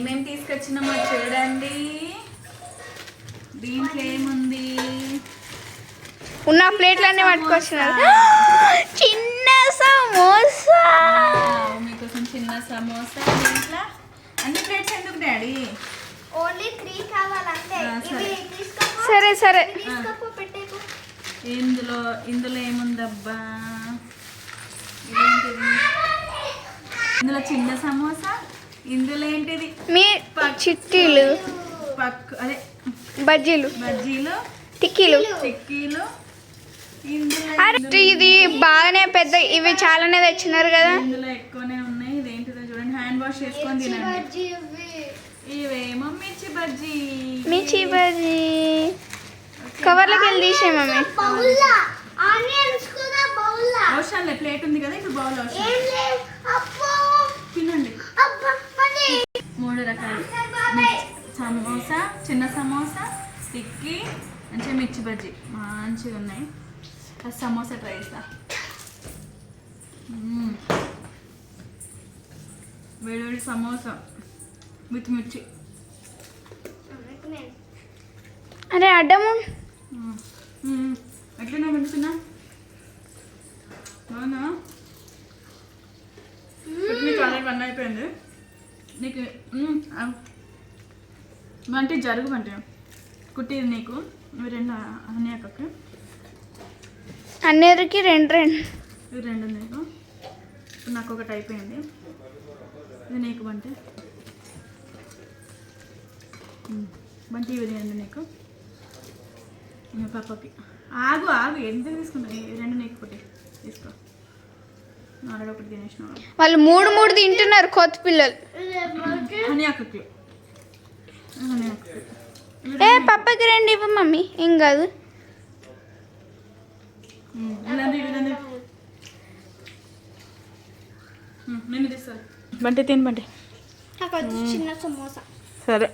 ఏమేమి తీసుకొచ్చినామో చూడండి. దీంట్లో ఏముంది? ఉన్న ప్లేట్లన్నీ పట్టుకొచ్చినారు చిన్న సమోసా. మీకోసం చిన్న సమోసా దీంట్లో. అన్ని ప్లేట్స్ ఎందుకు డాడీ? ఓన్లీ త్రీ కావాలంటే. సరే. సరే ఇందులో ఇందులో ఏముందబ్బా? ఇందులో చిన్న సమోసా ఇందులో ఏంటిది? మీ చిట్టీలు. పక్కు అదే బజ్జీలు. బజ్జీలు. టిక్కీలు. అరే ఇది బాగానే పెద్ద ఇవి చాలానే తెచ్చినారు కదా. ఇందులో ఎక్కువనే ఉన్నాయి. ఇదేంటిదో చూడండి. హ్యాండ్ వాష్ చేసుకొని తినండి. ఇవేమో మిర్చి బజ్జీ. మిర్చి బజ్జీ. కవర్లోకి వెళ్ళి తీసే మమ్మీ ప్లేట్ ఉంది కదా ఇప్పుడు బౌల్ అవసరం ఏం లేవు అబ్బో తినండి అబ్బా పని మూడు రకాలు మిర్చి సమోసా చిన్న సమోసా టిక్కీ మంచిగా మిర్చి బజ్జీ. మంచిగా ఉన్నాయి. ఆ సమోసా ట్రై చేస్తా. వేడి సమోసా విత్ మిర్చి. అరే అడ్డము. ఎట్లున్నా మంచిగా అవునా నీకు ఆల్రెడీ వన్ అయిపోయింది. నీకు. అంటే జరుగు అంటే కుట్టిది నీకు రెండు అన్నీ అక్కకి. అన్నిటికి రెండు రెండు. ఇవి రెండు నీకు. ఇప్పుడు నాకు ఒకటి అయిపోయింది. ఇది నీకు బంటి. బంటి ఇవి రెండు నీకు. పాపకి ఆగు ఆగు ఎంత తీసుకుంటా ఈ రెండు నీకు ఒకటి. తీసుకో. వాళ్ళు మూడు మూడు తింటున్నారు కొత్త పిల్లలు. హనీ అక్కకి. ఏ పప్పకి రెండు ఇవ్వ మమ్మీ. ఏం కాదు. బంటి తిని చిన్న సమోసా. సరే.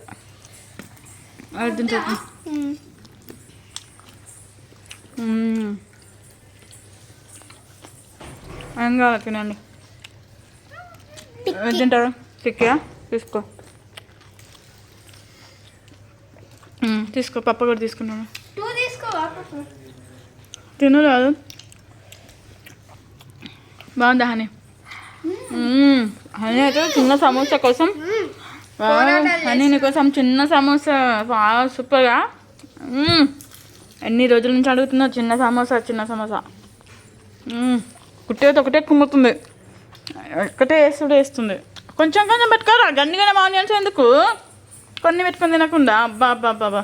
అది తింటా. ఏం కావాలి తినండి? తింటారు? టిక్కియా? తీసుకో. తీసుకో పప్ప కూడా తీసుకున్నాను టూ తీసుకో వాపసు తిను రాదు. బాగుందా హనీ. హనీ అయితే చిన్న సమోసా కోసం. హనీ నీకోసం చిన్న సమోసా. బాగా సూపర్గా. ఎన్ని రోజుల నుంచి అడుగుతున్నా చిన్న సమోసా చిన్న సమోసా. కుట్టేది ఒకటే కుమ్ముతుంది. ఒకటే వేస్తుడు వేస్తుంది. కొంచెం కొంచెం పెట్టుకోరా. గండిగా ఆనియన్స్ ఎందుకు? కొన్ని పెట్టుకొని తినకుండా. అబ్బా అబ్బా అబ్బా.